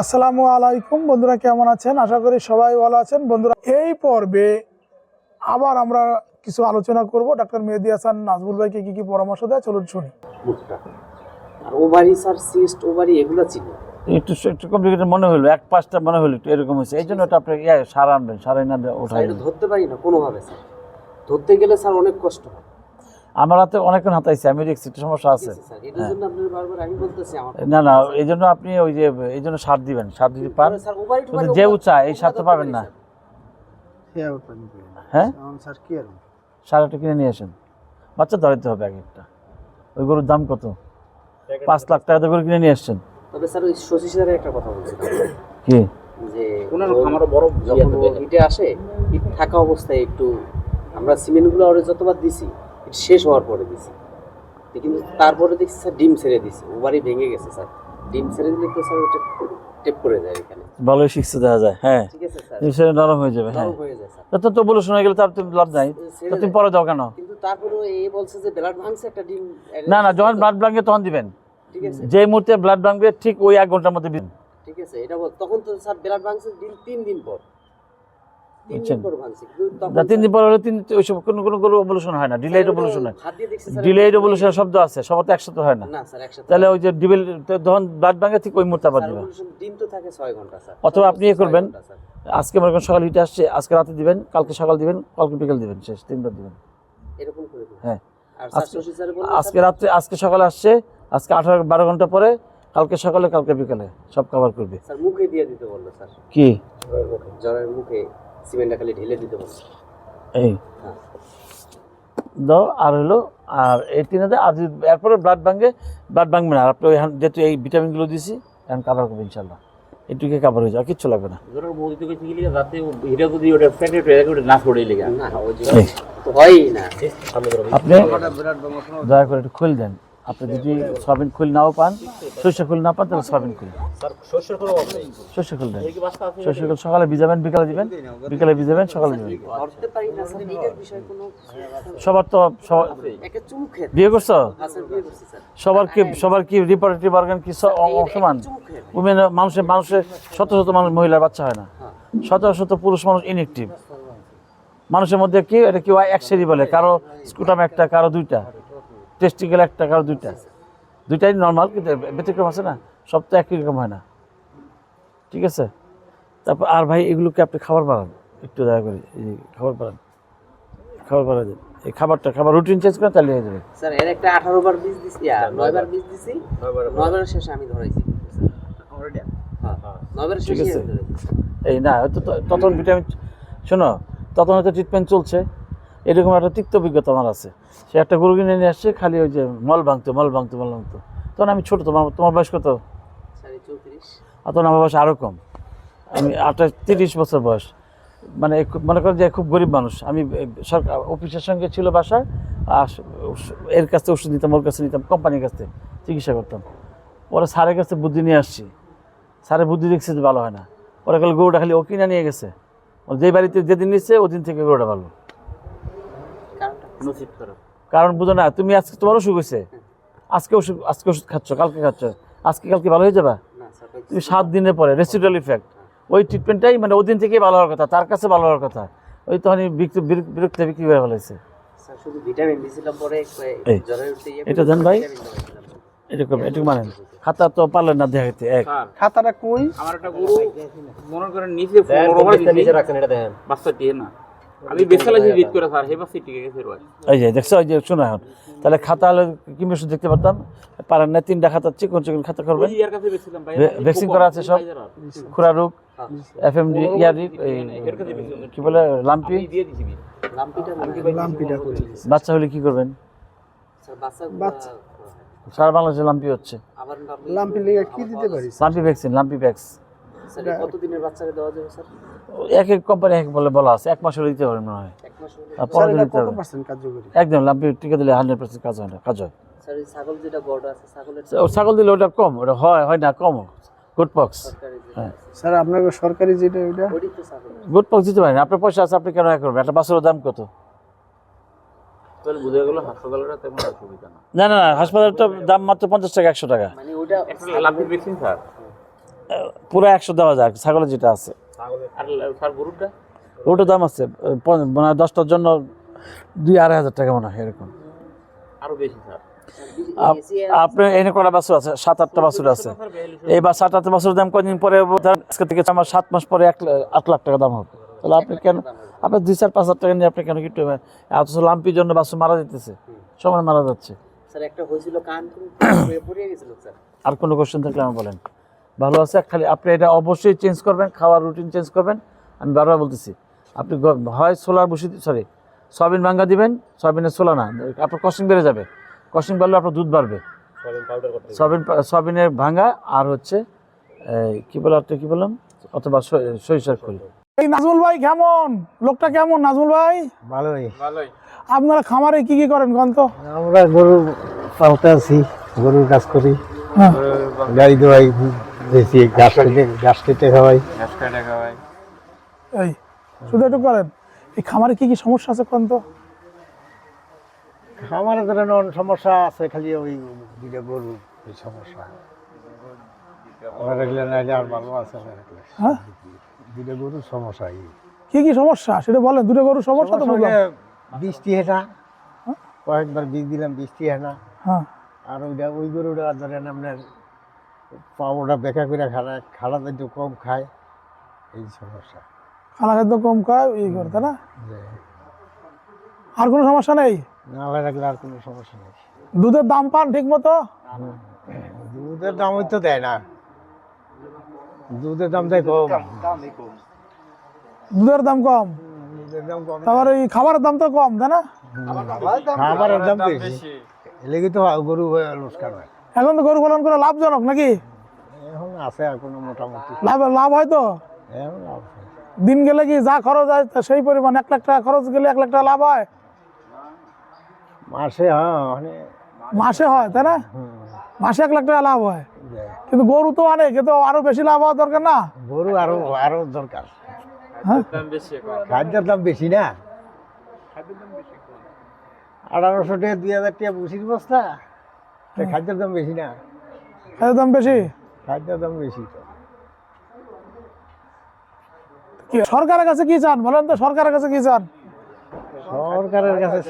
আসসালামু আলাইকুম। বন্ধুরা কেমন আছেন? আশা করি সবাই ভালো আছেন। বন্ধুরা এই পর্বে আবার আমরা কিছু আলোচনা করব। ডাক্তার মেহেদি হাসান নাজমুল ভাইকে কি কি পরামর্শ দেয় চলুন শুনি। আর ওভারি স্যার সিস্ট ওভারি এগুলো ছিল। একটু একটু কমপ্লিকেটেড মনে হলো এক পাঁচটা মনে হলো একটু এরকম হয়েছে। এই জন্য ওটা আপনি সারা আনবেন সারা এনে ওঠাই ধরতে পারি না কোনোভাবে স্যার। ধরতে গেলে স্যার অনেক কষ্ট হয়। আমার হাতে অনেকক্ষণ হাতাইছে আমি দেখছি একটু সমস্যা আছে। ঠিক আছে, স্যার এটার জন্য আপনার বারবার আমি বলতেছি আমার না না এই জন্য আপনি ওই যে এই জন্য সার দিবেন সার যদি পান কিন্তু যে উঁচা এই সার তো পাবেন না। হ্যাঁ সার একটা কিনে নিয়ে আসেন। বাচ্চা ধরাইতে হবে এক একটা। ওই গরুর দাম কত? পাঁচ লাখ টাকা গরু কিনে নিয়ে আসছেন। তবে স্যার ওই শশী স্যারের একটা কথা বলছিলাম কি? যে আমারও বড় যখন হিটে আসে হিট থাকা অবস্থায় একটু আমরা সিমেন্টগুলো ওরে যতবার দিছি শেষ হওয়ার পরে দিছি। কিন্তু তারপরে দেখছি স্যার ডিম ছেড়ে দিছি। ওভারই ভেঙে গেছে স্যার। ডিম ছেড়ে দিলে তো স্যার ওটা টেপ করে যায় এখানে। ভালোই শিখতে দেওয়া যায় হ্যাঁ। ঠিক আছে স্যার। নরম হয়ে যাবে হ্যাঁ। হয়ে যায় স্যার। তা বলে শোনা গেলে তার তো লাভ নাই। তো তুমি পরে দাও কেন? কিন্তু তারপরে এ বলছে যে ব্লাড ভাঙছে একটা ডিম না না যখন ব্লাড ব্লাঙ্কে তখন দিবেন। ঠিক আছে। যে মুহূর্তে ব্লাড ভাঙবে ঠিক ওই এক ঘণ্টার মধ্যে দিন ঠিক আছে এটা বল তখন তো স্যার ব্লাড ভাঙছে দিন তিন দিন পর। বুঝছেন? তিন দিন পর হলে তিন ওইসব কোনো কোনো হয় না। হয়। শব্দ আছে সবার তো একসাথে হয় না। তাহলে ওই যে ডিবেল ব্লাড ঠিক ওই মুহূর্তে আবার দিবেন ডিম তো থাকে ছয় ঘণ্টা স্যার। অথবা আপনি ইয়ে করবেন আজকে মনে করেন সকাল হিটে আসছে আজকে রাতে দিবেন কালকে সকাল দিবেন কালকে বিকেল দিবেন শেষ তিনবার দিবেন। এরকম করে হ্যাঁ। আজকে- রাত্রে আজকে সকালে আসছে আজকে আঠারো বারো ঘণ্টা পরে কালকে সকালে কালকে বিকালে সব কভার করবে। স্যার মুখে দিয়ে দিতে বলল স্যার। কি? জ্বরের মুখে সিমেন্টটা খালি ঢেলে দিতে বলল এই। হ্যাঁ। দাও আর হলো আর এই তিন হাজার আর যদি এরপরে ব্লাড ভাঙবে ব্লাড ভাঙবে না আর আপনি হান- যেহেতু এই ভিটামিনগুলো দিছি এখন কাভার করবে ইনশাল্লাহ এটুকুই কাভার হয়ে যাবে কিচ্ছু লাগবে না। আপনি দয়া করে একটু খুল দেন। আপনি যদি সয়াবিন খুল নাও পান সর্ষে খুল না পান তাহলে সয়াবিন খুল। সর্ষে খুল দেন। সর্ষে খুল সকালে ভিজাবেন বিকালে দিবেন বিকালে ভিজাবেন সকালে দিবেন। সবার তো বিয়ে করছ? হ্যাঁ স্যার বিয়ে করছি স্যার। সবার কি সবার কি রিপ্রোডাক্টিভ অর্গান কি স- অ- অ- সমান উমেন মানুষের মানুষের শত শত মানুষ মহিলার বাচ্চা হয় না। হ্যাঁ। শত শত পুরুষ মানুষ ইনএক্টিভ মানুষের মধ্যে কি এটা কি হয় এক সেরি বলে? কারও স্কুটাম একটা কারও দুইটা। টেস্টিক্যাল একটা কারও দুইটা। দুইটাই নর্মাল কিন্তু ব্যতিক্রম আছে না? সব তো একই রকম হয় না। ঠিক আছে? তারপর আর ভাই এগুলোকে আপনি খাবার বাড়ান একটু দয়া করে এই যে খাবার বাড়ান খাবার বাড়া দেন। এই খাবারটা খাবার রুটিন চেঞ্জ করে তাহলে হয়ে যাবে। স্যার এর একটা আঠারো বার বীজ দিছি আর নয় বার বীজ দিছি। নয় বারের শেষে আমি ধরাইছি হ্যাঁ বারের ঠিক শেষে আছে। এই না হয়তো তো- তখন ভিটামিন শোনো তখন হয়তো ট্রিটমেন্ট চলছে। এরকম একটা তিক্ত অভিজ্ঞতা আমার আছে। সে একটা গরু কিনে নিয়ে আসছে খালি ওই যে মল ভাঙতো মল ভাঙতো মল ভাঙতো। তখন আমি ছোট তোমার তোমার বয়স কত? আর তখন আমার বয়স আরও কম। আমি আঠাশ তিরিশ বছর বয়স। মানে মনে করেন যে খুব গরিব মানুষ। আমি সরকার অফিসের সঙ্গে ছিল বাসায় আর এর কাছ থেকে ওষুধ নিতাম ওর কাছে নিতাম কোম্পানির কাছ থেকে চিকিৎসা করতাম। ওরা স্যারের কাছে বুদ্ধি নিয়ে আসছি। স্যারের বুদ্ধি দেখছে যে ভালো হয় না। ওরা গেলে গরুটা খালি ও কিনা নিয়ে গেছে। ও যে বাড়িতে যেদিন নিচ্ছে ওদিন থেকে গরুটা ভালো। কারণ বুঝো না তুমি আজকে তোমার অসুখ হয়েছে আজকে ওষুধ আজকে ওষুধ খাচ্ছ কালকে খাচ্ছ। আজকে কালকে ভালো হয়ে যাবা? ওই- তুমি সাত দিনের পরে রেসিডুয়াল ইফেক্ট ওই ট্রিটমেন্টটাই মানে ওদিন থেকেই ভালো হওয়ার কথা তার কাছে ভালো হওয়ার কথা। ওই তখন বিরক্ত- বিরক্ত বিরক্ত বিক্রি করে উঠতে ইয়ে এটা দেন ভাই। এরকম এটুকু মানেন। খাতা তো পারলেন না দেখাইতে এক। খাতাটা কই? আমার একটা গরু মনে করেন নিচে রাখছেন এটা দেখেন বাচ্চা টিয়ে না। আমি করে স্যার হে বাচ্চা টিকে গেছে এই যে দেখছ ওই যে শোনো এখন। তাহলে খাতা হলে কি ওষুধ দেখতে পারতাম? পারেন না তিনটা খাতা চিকন খাতা করবেন ওই ইয়ার কাছে বেছিলাম ভাই ভ্যাকসিন করা আছে সব। খুরা রোগ এফ এম ডি ইয়ারি কি বলে লাম্পি? বাচ্চা হলে কি করবেন। সারা বাংলাদেশে লাম্পি হচ্ছে। লাম্পি লিগা কি দিতে পারি lumpy vaccine lumpy vax. Sir এই কতদিনের বাচ্চাকে দেওয়া যাবে স্যার? এক এক কোম্পানি এক বলে বলা আছে। এক মাস হলে দিতে পারেন মনে হয়। এক মাস হলে দিতে কত হবে পার্সেন্ট কার্যকরী? একদম লাম্পি টিকা দিলে হান্ড্রেড পার্সেন্ট কাজ হয় না কাজ হয়। স্যার ছাগল যেটা বড় আছে ছাগলের ছাগল দিলে ওটা কম ওটা হয় হয় না কম গুড পক্স হ্যাঁ। স্যার আপনার সরকারি যেটা তো গুড পক্স দিতে পারেন। আপনার পয়সা আছে আপনি কেন এক করবেন? একটা দাম কত? তাহলে বুঝে গেল হাসপাতালটা তেমন অসুবিধা না। না না না হাসপাতালটা দাম মাত্র পঞ্চাশ টাকা একশো টাকা। মানে ওটা একটা লাফির ভ্যাকসিন স্যার পুরো একশো দেওয়া ছাগলের যেটা আছে। ওটার দাম আছে মানে দশটার জন্য দুই আড়াই হাজার টাকা মনে হয় এরকম। আরও বেশি এনে কটা বাছুর আছে? সাত আটটা বাছুর আছে। এইবার সাত আটটা বাছুর দাম কদিন পরে আজকে থেকে আমার সাত মাস পরে এক আট লাখ টাকা দাম হবে। তাহলে আপনি কেন আপনি দুই চার পাঁচ হাজার টাকা নিয়ে আপনি কেন হবে অথচ লাম্পির জন্য বাছুর মারা যেতেছে। সময় মারা যাচ্ছে। আর কোনো কোশ্চেন থাকলে আমার বলেন। ভালো আছে খালি আপনি এটা অবশ্যই চেঞ্জ করবেন খাওয়ার রুটিন চেঞ্জ করবেন। আমি বারবার বলতেছি আপনি হয় সোলার বসে সরি সয়াবিন ভাঙ্গা দিবেন সয়াবিনের সোলা না আপনার কস্টিং বেড়ে যাবে। কস্টিং বাড়লে আপনার দুধ বাড়বে। সয়াবিন সয়াবিনের ভাঙ্গা আর হচ্ছে কি বলে একটা কি বললাম? অথবা সরিষার খোল। এই নাজমুল ভাই কেমন? লোকটা কেমন নাজমুল ভাই? ভালোই। ভালোই। আপনারা খামারে কি কি করেন কন তো? আমরা গরু পালতে আছি গরুর কাজ করি। হ্যাঁ। গাড়ি দোয়াই বেশি ঘাস কেটে ঘাস কেটে খাওয়াই। ঘাস কাটা খাওয়াই। এই শুধু একটু করেন। এই খামারে কি কি সমস্যা আছে কন তো? আমার ধরেন অনেক সমস্যা আছে খালি ওই দুইটা গরু এই সমস্যা। ওরা রাখলে নাইলে আর ভালো আছে না হ্যাঁ? দুইটা গরুর সমস্যা কি কি সমস্যা? সেটা বলেন দুটো গরু সমস্যা তো হলে বৃষ্টি হেনা কয়েকবার বীজ দিলাম বৃষ্টি হেনা হ্যাঁ। আর ওইটা ওই গরুটা ধরেন আপনার পাওটা বেকা করে খাড়া খাড়াতে একটু কম খায়। এই সমস্যা। খানা খাদ্য কম খায় এই করে তাই না? আর কোনো সমস্যা নেই? নালা রাখলে আর কোনো সমস্যা নেই। দুধের দাম পান ঠিক মতো দুধের দাম তো দেয় না। দুধের দাম দেয় কম। দুধের দাম কম? দাম তারপর এই খাবারের দাম তো কম তাই না? খাবারের দাম বেশি। এলেগে তো গরু হয়ে লোসকান হয়। এখন তো গরু পালন করে লাভজনক নাকি? এখন আছে আর কোনো মোটামুটি। লাভ লাভ হয় তো? লাভ দিন গেলে কি যা খরচ হয় তা সেই পরিমাণ এক লাখ টাকা খরচ গেলে এক লাখ টাকা লাভ হয়? মাসে হ্যাঁ মাসে হয় তাই না? মাসে এক লাখ টাকা লাভ হয়। কিন্তু গরু তো অনেক এ তো আরও বেশি লাভ হওয়া দরকার না? গরু আরও আরও দরকার। দাম খাদ্যের দাম বেশি না? আঠারোশো টাকা দুই হাজার টাকা বুসির বস্তা। খাদ্যের দাম বেশি না। এর দাম বেশি? খাদ্যের দাম বেশি তো। সরকারের কাছে কি চান? বলেন তো সরকারের কাছে কি চান? সরকারের কাছে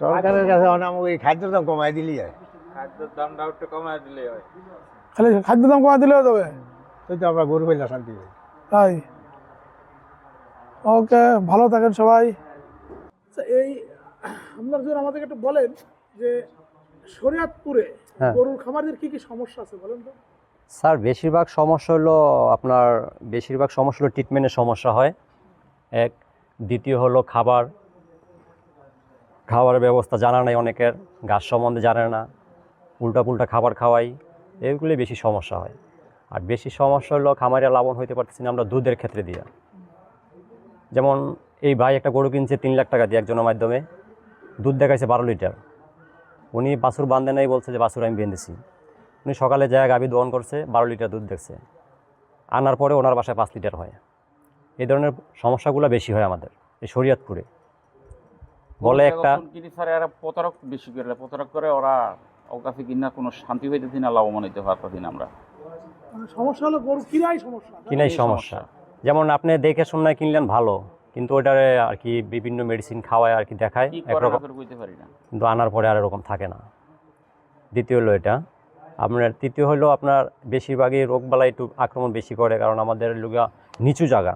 সরকারের কাছে অনাম ওই খাদ্যের দাম কমাই দিলি যায় খাদ্যের দামটা একটু কমায় দিলে হয়। খালি খাদ্য দাম কমা দিলেও দেবে তো তো আমরা গরু পেলে শান্তি পাই। তাই? ওকে ভালো থাকেন সবাই। আচ্ছা, এই আপনার জন্য আমাদেরকে একটু বলেন যে শরিয়াতপুরে হ্যাঁ। গরুর খামারদের কি কি সমস্যা আছে বলেন তো? স্যার বেশিরভাগ সমস্যা হলো আপনার বেশিরভাগ সমস্যা হলো ট্রিটমেন্টের সমস্যা হয়। এক দ্বিতীয় হলো খাবার খাবারের ব্যবস্থা জানা নাই অনেকের গাছ সম্বন্ধে জানে না উল্টাপুল্টা খাবার খাওয়াই এগুলি বেশি সমস্যা হয়। আর বেশি সমস্যা হলো খামারে লাভবান হইতে পারতেছি না আমরা দুধের ক্ষেত্রে দিয়ে। যেমন এই ভাই একটা গরু কিনছে তিন লাখ টাকা দিয়ে একজনের মাধ্যমে দুধ দেখাইছে বারো লিটার। উনি বাছুর বান্ধে নাই বলছে যে বাছুর আমি বেঁধেছি। উনি সকালে যায় গাভী দহন করছে বারো লিটার দুধ দেখছে আনার পরে ওনার বাসায় পাঁচ লিটার হয়। এই ধরনের সমস্যাগুলো বেশি হয় আমাদের এই শরীয়তপুরে। বলে একটা প্রতারক বেশি করে প্রতারক করে ওরা ওর কাছে কিনা কোনো শান্তি হইতেছি না লাভবান হইতে পারতেছি না আমরা। মানে সমস্যা হলো গরু কিনাই সমস্যা। কিনাই সমস্যা। যেমন আপনি দেখে শুনে কিনলেন ভালো কিন্তু ওইটারে আর কি বিভিন্ন মেডিসিন খাওয়ায় আর কি দেখায়। একরকম কিন্তু আনার পরে আর এরকম থাকে না। দ্বিতীয় হলো এটা। আপনার তৃতীয় হলো আপনার বেশিরভাগই রোগবালাই একটু আক্রমণ বেশি করে কারণ আমাদের লুগা নিচু জায়গা।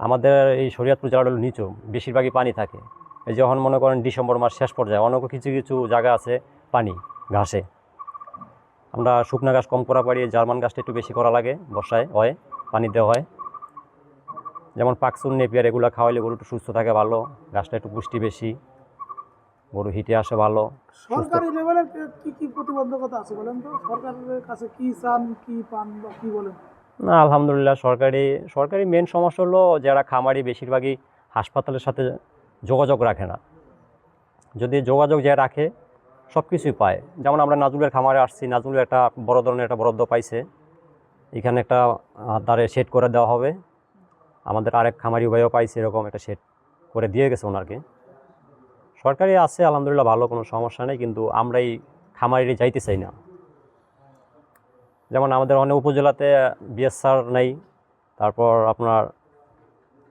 আমাদের এই শরীয়তপুর জায়গাটা হলো নিচু বেশিরভাগই পানি থাকে। এই যখন মনে করেন ডিসেম্বর মাস শেষ পর্যায়ে অনেক কিছু কিছু জায়গা আছে পানি ঘাসে। আমরা শুকনা ঘাস কম করা পারি জার্মান গাছটা একটু বেশি করা লাগে বর্ষায় হয় পানি দেওয়া হয়। যেমন পাকসুন নেপিয়ার এগুলো খাওয়াইলে গরু একটু সুস্থ থাকে ভালো গাছটা একটু পুষ্টি বেশি গরু হিটে আসে ভালো সরকারি কি কি প্রতিবন্ধকতা আছে বলেন তো? সরকারের কাছে কি চান কি পান বা কি বলেন? না আলহামদুলিল্লাহ সরকারি সরকারি মেন সমস্যা হলো যারা খামারি বেশিরভাগই হাসপাতালের সাথে যোগাযোগ রাখে না। যদি যোগাযোগ যে রাখে সব কিছুই পায়। যেমন আমরা নাজুলের খামারে আসছি নাজুলের একটা বড় ধরনের একটা বরাদ্দ পাইছে। এখানে একটা তারে সেট করে দেওয়া হবে। আমাদের আরেক খামারি উভয়ও পাইছে এরকম একটা সেট করে দিয়ে গেছে ওনারকে। সরকারি আছে, আলহামদুলিল্লাহ ভালো, কোনো সমস্যা নেই, কিন্তু আমরা এই খামারিরে যাইতে চাই না। যেমন আমাদের অনেক উপজেলাতে বিএস স্যার নেই, তারপর আপনার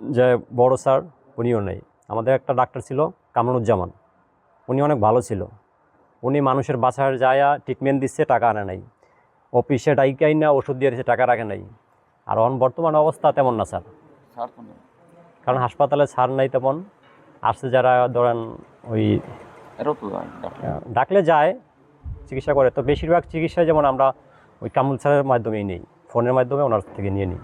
যে বড় স্যার, উনিও নেই। আমাদের একটা ডাক্তার ছিল, কামরুজ্জামান। উনি অনেক ভালো ছিল। উনি মানুষের বাসায় যায় ট্রিটমেন্ট দিচ্ছে, টাকা আনে নাই। অফিসে ডাইকাই না ওষুধ দিয়ে দিচ্ছে টাকা রাখে নাই। আর অন বর্তমান অবস্থা তেমন না, স্যার। কারণ হাসপাতালে ছাড় নাই তেমন। আসছে যারা ধরেন ওই ডাকলে যায় চিকিৎসা করে। তো বেশিরভাগ চিকিৎসায় যেমন আমরা ওই কামুল স্যারের মাধ্যমেই নেই ফোনের মাধ্যমে ওনার থেকে নিয়ে নিই।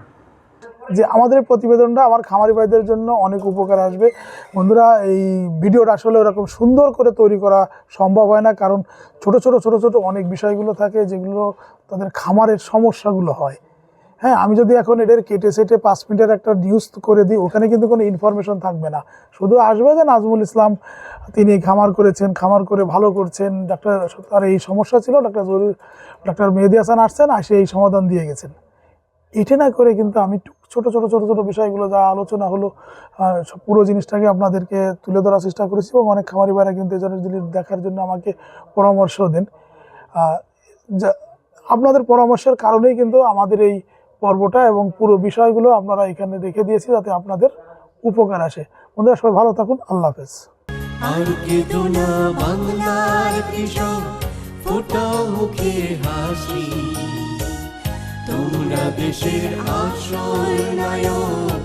যে আমাদের প্রতিবেদনটা আমার খামারি ভাইদের জন্য অনেক উপকার আসবে। বন্ধুরা এই ভিডিওটা আসলে ওরকম সুন্দর করে তৈরি করা সম্ভব হয় না। কারণ ছোট ছোট ছোট ছোট অনেক বিষয়গুলো থাকে যেগুলো তাদের খামারের সমস্যাগুলো হয়। হ্যাঁ আমি যদি এখন এদের কেটে সেটে পাঁচ মিনিটের একটা নিউজ করে দিই, ওখানে কিন্তু কোনো ইনফরমেশন থাকবে না। শুধু আসবে যে নাজমুল ইসলাম, তিনি খামার করেছেন, খামার করে ভালো করছেন। ডাক্তার, তার এই সমস্যা ছিল, ডাক্তার জরুরি, ডাক্তার মেহেদি হাসান আসছেন আসে এই সমাধান দিয়ে গেছেন। এটা না করে কিন্তু আমি ছোট ছোট ছোট ছোট বিষয়গুলো যা আলোচনা হলো পুরো জিনিসটাকে আপনাদেরকে তুলে ধরার চেষ্টা করেছি এবং অনেক খামারি ভাইরা কিন্তু এই ধরনের জিনিস দেখার জন্য আমাকে পরামর্শ দেন। আপনাদের পরামর্শের কারণেই কিন্তু আমাদের এই পর্বটা এবং পুরো বিষয়গুলো আপনারা এখানে দেখে দিয়েছি যাতে আপনাদের উপকার আসে। বন্ধুরা, সবাই ভালো থাকুন। আল্লাহ হাফেজ। তোমরা দেশের আসল নায়ক